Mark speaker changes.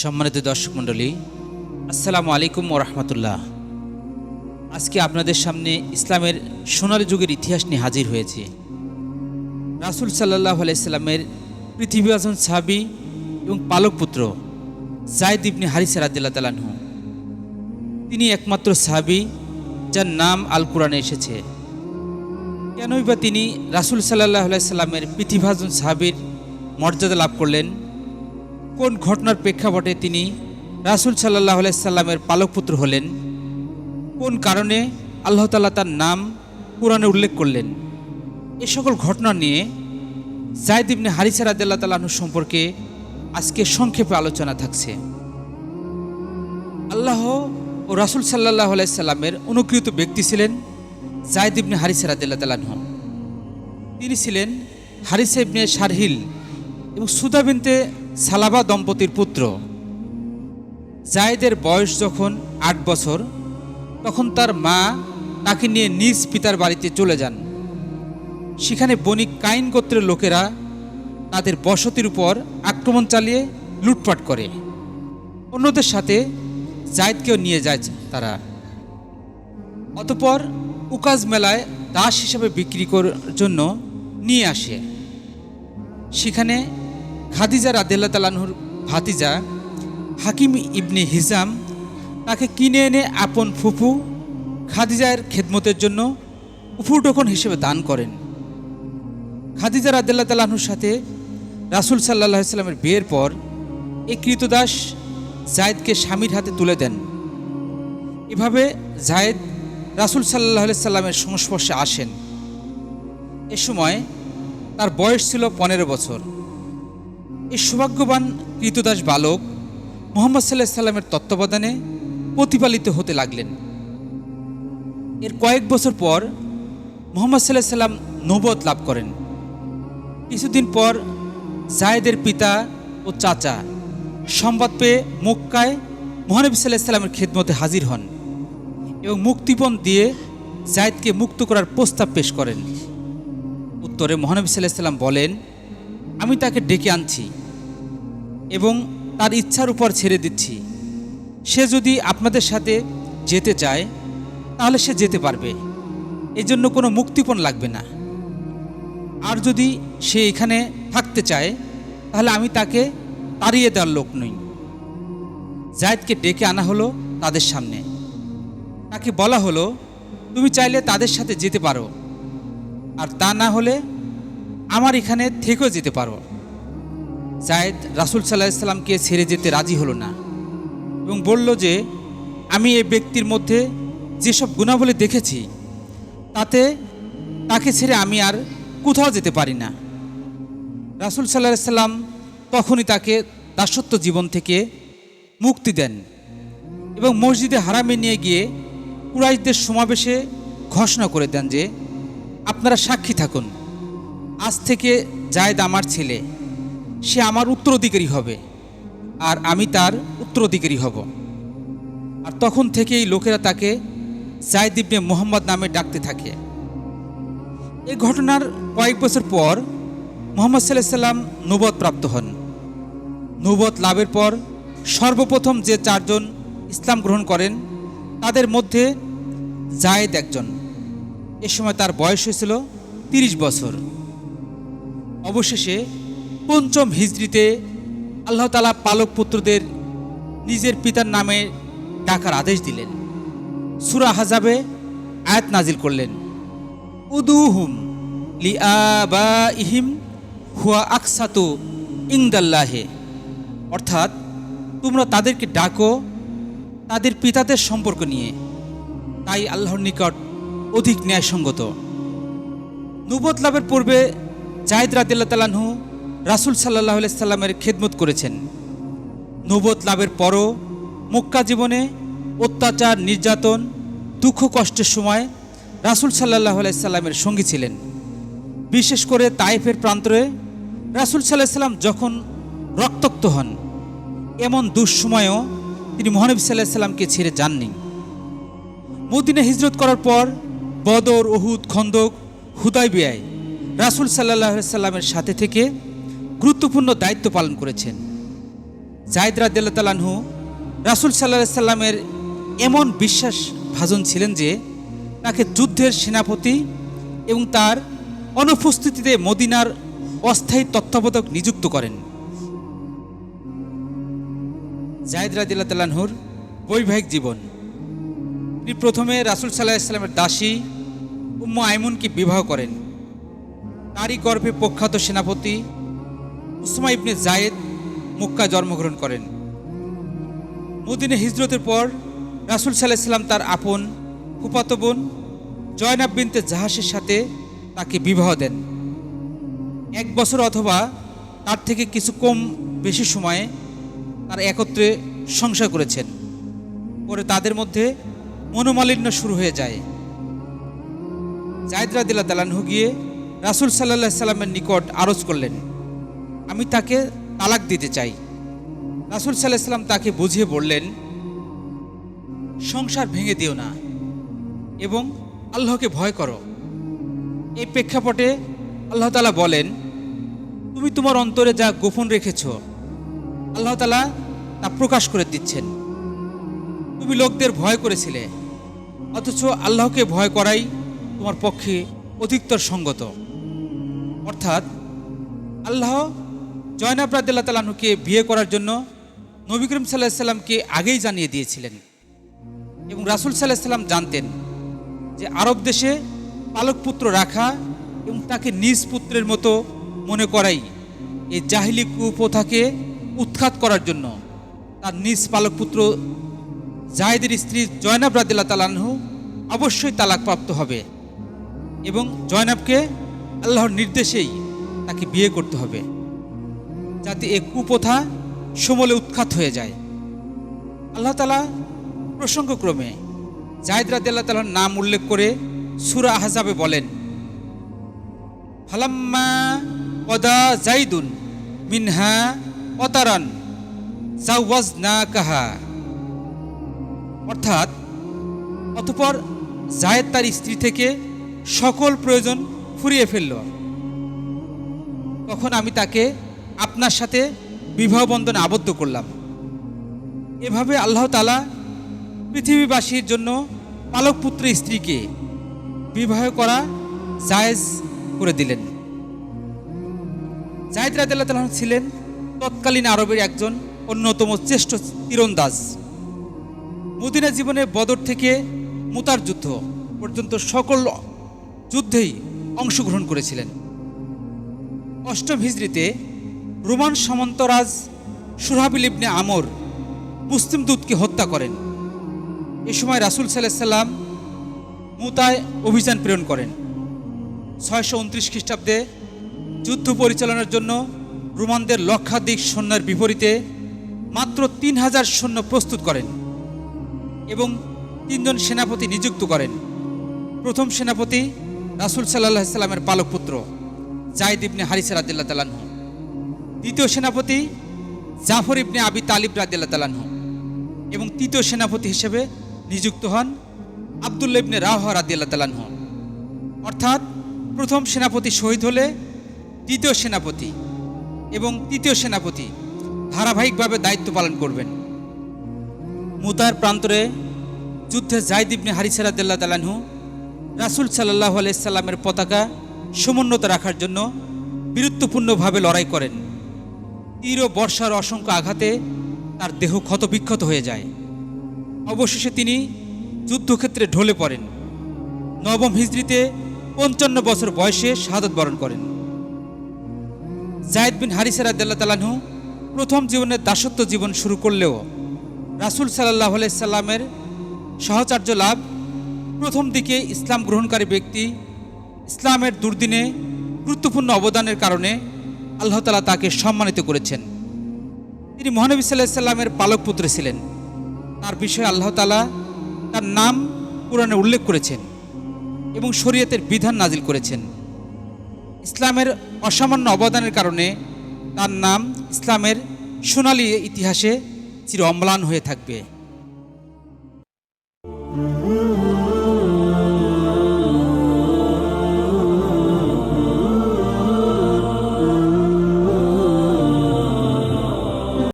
Speaker 1: সম্মানিত দর্শক মণ্ডলী, আসসালামু আলাইকুম ও রহমতুল্লাহ। আজকে আপনাদের সামনে ইসলামের সোনালী যুগের ইতিহাস নিয়ে হাজির হয়েছে। রাসুল সাল্লাহ আলাইসাল্লামের পৃথিবী আজন সাহাবি এবং পালক পুত্র জায়দ ইবনে হারিসা রাদিল্লা তালানহু তিনি একমাত্র সাহাবি যার নাম আল কোরআনে এসেছে। কেনই বা তিনি রাসুল সাল্লাহ আলাইসাল্লামের পৃথিভাজন সাহাবির মর্যাদা লাভ করলেন? কোন ঘটনার প্রেক্ষাপটে তিনি রাসুল সাল্লাহ সাল্লামের পালকপুত্র হলেন? কোন কারণে আল্লাহ তাল্লাহ তার নাম কোরআনে উল্লেখ করলেন? এ সকল ঘটনা নিয়ে জায়দ ইবনে হারিসা রাদিল্লাহ তালাহু সম্পর্কে আজকে সংক্ষেপে আলোচনা থাকছে। আল্লাহ ও রাসুল সাল্লাহ সাল্লামের অনুকৃত ব্যক্তি ছিলেন জায়দ ইবনে হারিসা রাদিল্লাহ তালাহু তিনি ছিলেন হারিসা ইবনে শারহিল এবং সুদা বিনতে সালাবা দম্পতির পুত্র। জায়েদের বয়স যখন আট বছর, তখন তার মা তাকে নিয়ে নিজ পিতার বাড়িতে চলে যান। সেখানে বণিক কাইন গোত্রের লোকেরা তাদের বসতির উপর আক্রমণ চালিয়ে লুটপাট করে। অন্যদের সাথে জায়েদকেও নিয়ে যায় তারা। অতপর উকাজ মেলায় দাস হিসেবে বিক্রি করার জন্য নিয়ে আসে। সেখানে খাদিজা রাদেল্লা তালানহুর ভাতিজা হাকিম ইবনে হিজাম তাকে কিনে এনে আপন ফুফু খাদিজার খেদমতের জন্য উফুটকন হিসেবে দান করেন। খাদিজা রাদেল্লা তালাহুর সাথে রাসুল সাল্লাহ সাল্লামের বিয়ের পর এই কৃতদাস জায়েদকে স্বামীর হাতে তুলে দেন। এভাবে জায়েদ রাসুল সাল্লাহ সাল্লামের সংস্পর্শে আসেন। এ সময় তার বয়স ছিল পনেরো বছর। এই সৌভাগ্যবান কৃতদাস বালক মোহাম্মদ সাল্লাহ সাল্লামের তত্ত্বাবধানে প্রতিপালিত হতে লাগলেন। এর কয়েক বছর পর মোহাম্মদ সাল্লাহ সাল্লাম নবদ লাভ করেন। কিছুদিন পর জায়েদের পিতা ও চাচা সংবাদ পেয়ে মক্কায় মহানবী সাল্লাহ সাল্লামের খেদমতে হাজির হন এবং মুক্তিপণ দিয়ে জায়েদকে মুক্ত করার প্রস্তাব পেশ করেন। উত্তরে মহানবী সাল্লাহ সাল্লাম বলেন, আমি তাকে ডেকে আনছি। এবং তার ইচ্ছার উপর ছেড়ে দিচ্ছি। সে যদি আপনাদের সাথে যেতে চায়, তাহলে সে যেতে পারবে। এই জন্য কোনো মুক্তিপণ লাগবে না। আর যদি সে এখানে থাকতে চায়, তাহলে আমি তাকে তাড়িয়ে দেওয়ার লোক নই। জায়দকে ডেকে আনা হলো তাদের সামনে। তাকে বলা হলো, তুমি চাইলে তাদের সাথে যেতে পারো। আর তা না হলে আমার এখানে থেকেও যেতে পারো। জায়েদ রাসুল সাল্লাহ ইসলামকে ছেড়ে যেতে রাজি হলো না এবং বলল যে, আমি এই ব্যক্তির মধ্যে যেসব গুণাবলী দেখেছি, তাতে তাকে ছেড়ে আমি আর কোথাও যেতে পারি না। রাসুল সাল্লাহ সাল্লাম তখনই তাকে দাসত্ব জীবন থেকে মুক্তি দেন এবং মসজিদে হারামে নিয়ে গিয়ে কুরাইশদের সমাবেশে ঘোষণা করে দেন যে, আপনারা সাক্ষী থাকুন। আজ থেকে জায়দ আমার ছেলে। সে আমার উত্তরাধিকারী হবে, আর আমি তার উত্তরাধিকারী হব। আর তখন থেকেই লোকেরা তাকে জায়দ ইবনে মোহাম্মদ নামে ডাকতে থাকে। এই ঘটনার কয়েক বছর পর মোহাম্মদ সাল্লাহ সাল্লাম নবদ প্রাপ্ত হন। নবদ লাভের পর সর্বপ্রথম যে চারজন ইসলাম গ্রহণ করেন, তাদের মধ্যে জায়েদ একজন। এ সময় তার বয়স হয়েছিল তিরিশ বছর। অবশেষে পঞ্চম হিজড়িতে আল্লাহ তালা পালক পুত্রদের নিজের পিতার নামে ডাকার আদেশ দিলেন। সুরা হাজাবে আয়াত নাজিল করলেন। উদুহুম লি আবা ইহিম হুয়া আকসাতু ইংদাল্লাহে অর্থাৎ তোমরা তাদেরকে ডাকো তাদের পিতাদের সম্পর্ক নিয়ে। তাই আল্লাহর নিকট অধিক ন্যায়সঙ্গত। নুবত লাভের পূর্বে জাহিদ রাদিল্লা তালাহু রাসুল সাল্লাহ সাল্লামের খেদমত করেছেন। নবত লাভের পরও মক্কা জীবনে অত্যাচার, নির্যাতন, দুঃখ, কষ্টের সময় রাসুল সাল্লাহ সাল্লামের সঙ্গী ছিলেন। বিশেষ করে তাইফের প্রান্তরে রাসুল সাল্লাহ সাল্লাম যখন রক্তাক্ত হন, এমন দুঃসময়েও তিনি মহানবী সাল্লাহ সাল্লামকে ছেড়ে যাননি। মদিনে হিজরত করার পর বদর ওহুদ খন্দক হুদাই বিয়ায় রাসুল সাল্লাহ সাল্লামের সাথে থেকে গুরুত্বপূর্ণ দায়িত্ব পালন করেছেন। জায়দ তালানহু রাসুল সাল্লাহ সাল্লামের এমন বিশ্বাস ভাজন ছিলেন যে, তাকে যুদ্ধের সেনাপতি এবং তার অনুপস্থিতিতে মদিনার অস্থায়ী তত্ত্বাবধায়ক নিযুক্ত করেন। জায়দ রাদিল্লা তালানহুর বৈবাহিক জীবন। তিনি প্রথমে রাসুল সাল্লাহ ইসলামের দাসী উম্ম আইমুনকে বিবাহ করেন। তারই গর্ভে প্রখ্যাত সেনাপতি উসমা ইবনে জায়েদ মুক্কা জন্মগ্রহণ করেন। মদিনে হিজরতের পর রাসুল সাল্লাহ সাল্লাম তার আপন ফুপাতো বোন জয়নাব বিনতে জাহাসের সাথে তাকে বিবাহ দেন। এক বছর অথবা তার থেকে কিছু কম বেশি সময়ে তারা একত্রে সংসার করেছেন। পরে তাদের মধ্যে মনোমালিন্য শুরু হয়ে যায়। জায়দ রাদিল্লা তালানহু গিয়ে রাসুল সাল্লাহ সাল্লামের নিকট আরজ করলেন। আমি তাকে তালাক দিতে চাই। রাসুল সাল্লাম তাকে বুঝিয়ে বললেন, সংসার ভেঙে দিও না এবং আল্লাহকে ভয় করো। এই প্রেক্ষাপটে আল্লাহ তালা বলেন, তুমি তোমার অন্তরে যা গোপন রেখেছ, আল্লাহ তালা তা প্রকাশ করে দিচ্ছেন। তুমি লোকদের ভয় করেছিলে, অথচ আল্লাহকে ভয় করাই তোমার পক্ষে অধিকতর সঙ্গত। অর্থাৎ আল্লাহ জয়নাব রাদিল্লা তালাহুকে বিয়ে করার জন্য নবী করিম সাল্লাহ সাল্লামকে আগেই জানিয়ে দিয়েছিলেন। এবং রাসুল সাল্লাহ সাল্লাম জানতেন যে আরব দেশে পালক পুত্র রাখা এবং তাকে নিজ পুত্রের মতো মনে করাই এই জাহিলি কুপ্রথাকে উৎখাত করার জন্য তার নিজ পালক পুত্র জাহেদের স্ত্রী জয়নাব রাদিল্লা তালানহু অবশ্যই তালাকপ্রাপ্ত হবে এবং জয়নাবকে আল্লাহর নির্দেশেই তাকে বিয়ে করতে হবে। যাতে এ কুপ্রথা সমলে উৎখাত হয়ে যায়। আল্লাহ তালা প্রসঙ্গক্রমে জায়দ রাদিল্লাহ তালার নাম উল্লেখ করে সুরা আহজাবে বলেন, ফালাম্মা পদা জাইদুন মিনহা অতারান জাওয়াজ না কাহা অর্থাৎ অতপর জায়েদ তার স্ত্রী থেকে সকল প্রয়োজন ফুরিয়ে ফেলল। তখন আমি তাকে আপনার সাথে বিবাহ বন্ধনে আবদ্ধ করলাম। এভাবে আল্লাহ তালা পৃথিবীবাসীর জন্য পালক পুত্র স্ত্রীকে বিবাহ করা জায়েজ করে দিলেন। জায়দ রাদিল্লাহ তালাহ ছিলেন তৎকালীন আরবের একজন অন্যতম শ্রেষ্ঠ তীরন্দাজ। মদিনা জীবনে বদর থেকে মুতার যুদ্ধ পর্যন্ত সকল যুদ্ধেই অংশগ্রহণ করেছিলেন। অষ্টম হিজড়িতে রোমান সামন্তরাজ সুরহাবিল ইবনে আমর মুসলিম দূতকে হত্যা করেন। এ সময় রাসুল সাল্লাম মুতায় অভিযান প্রেরণ করেন। ছয়শো উনত্রিশ খ্রিস্টাব্দে যুদ্ধ পরিচালনার জন্য রোমানদের লক্ষাধিক সৈন্যের বিপরীতে মাত্র তিন হাজার সৈন্য প্রস্তুত করেন এবং তিনজন সেনাপতি নিযুক্ত করেন। প্রথম সেনাপতি রাসুল সাল্লাহ সাল্লামের পালক পুত্র জাহিদ ইবনে হারিসা রাদিল্লা তালানহ দ্বিতীয় সেনাপতি জাফর ইবনে আবি তালিব রাদিল্লা তালানহ এবং তৃতীয় সেনাপতি হিসেবে নিযুক্ত হন আবদুল্লা ইবনে রাহ রাদিল্লা তালানহ অর্থাৎ প্রথম সেনাপতি শহীদ হলে দ্বিতীয় সেনাপতি এবং তৃতীয় সেনাপতি ধারাবাহিকভাবে দায়িত্ব পালন করবেন। মুতার প্রান্তরে যুদ্ধে জাইদ ইবনে হারিসারাদ্দাল্লাহ তালানহু রাসুল সাল্লাহ আলাইসাল্লামের পতাকা সমুন্নত রাখার জন্য বীরত্বপূর্ণভাবে লড়াই করেন। তীর ও বর্ষার অসংখ্য আঘাতে তার দেহ ক্ষতবিক্ষত হয়ে যায়। অবশেষে তিনি যুদ্ধক্ষেত্রে ঢলে পড়েন। নবম হিজড়িতে পঞ্চান্ন বছর বয়সে শাহাদত বরণ করেন। জায়দ বিন হারিসের তালানহু প্রথম জীবনের দাসত্ব জীবন শুরু করলেও রাসুল সাল্লাহ সাল্লামের সহচার্য লাভ প্রথম দিকে ইসলাম গ্রহণকারী ব্যক্তি ইসলামের দুর্দিনে গুরুত্বপূর্ণ অবদানের কারণে আল্লাহ তালা তাকে সম্মানিত করেছেন। তিনি মহানবী সাল্লাহ সাল্লামের পালক পুত্র ছিলেন। তার বিষয়ে আল্লাহ তালা তার নাম কোরআনে উল্লেখ করেছেন এবং শরীয়তের বিধান নাজিল করেছেন। ইসলামের অসামান্য অবদানের কারণে তার নাম ইসলামের সোনালী ইতিহাসে চির অম্লান হয়ে থাকবে।